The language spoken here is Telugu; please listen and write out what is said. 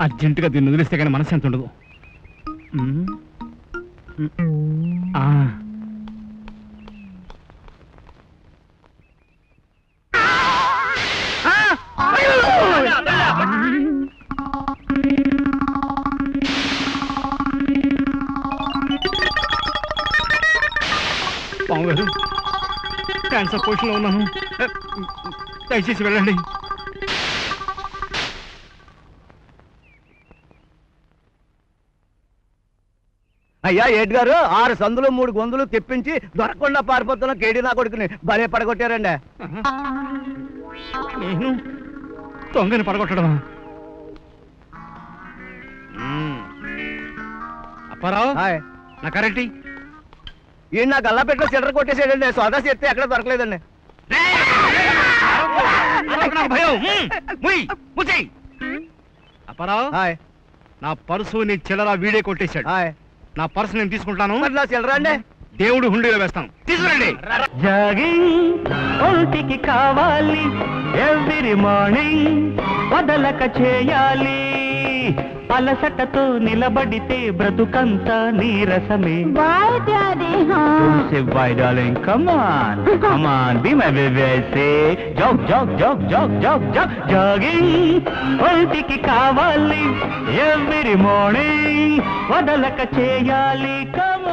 అర్జెంటుగా దీన్ని వదిలిస్తే కానీ మనసు ఎంత ఉండదు ఆ. పాము గారు క్యాన్సర్ పోషన్లో ఉన్నాను. దయచేసి వెళ్ళండి. అయ్యా ఏటి గారు? ఆరు సందులు మూడు గొంతులు తెప్పించి దొరకకుండా పారిపోతున్న కేడి నా కొడుకుని భలే పడగొట్టారండి. నేను దొంగని పడగొట్టడమా? అప్పారావు హాయ్. నా కరెక్ట్ ఈయన నా గల్లాపెట్లో చిల్లర కొట్టేసాడండి సోదా చేస్తే ఎక్కడ దొరకలేదండి. అప్పారావు హాయ్. నా పర్సు నీ చిల్లర వీడే కొట్టేశాడు. హాయ్. నా పర్సు నేను తీసుకుంటాను. దేవుడు హుండీలో వేస్తాను. తీసుకురండి. ఒంటికి కావాలి. ఎవ్రీ మార్నింగ్ వదలక చేయాలి. అలసటతో నిలబడితే బ్రతుకంతా నీరసమే Bye, Daddy. Don't say bye, darling. Come on. Come on. Be my baby. I say. Jog, jog, jog, jog, jog, jog. Jogging. ఒంటికి కావాలి ఎవ్రీ మార్నింగ్ వదలక చేయాలి కమ్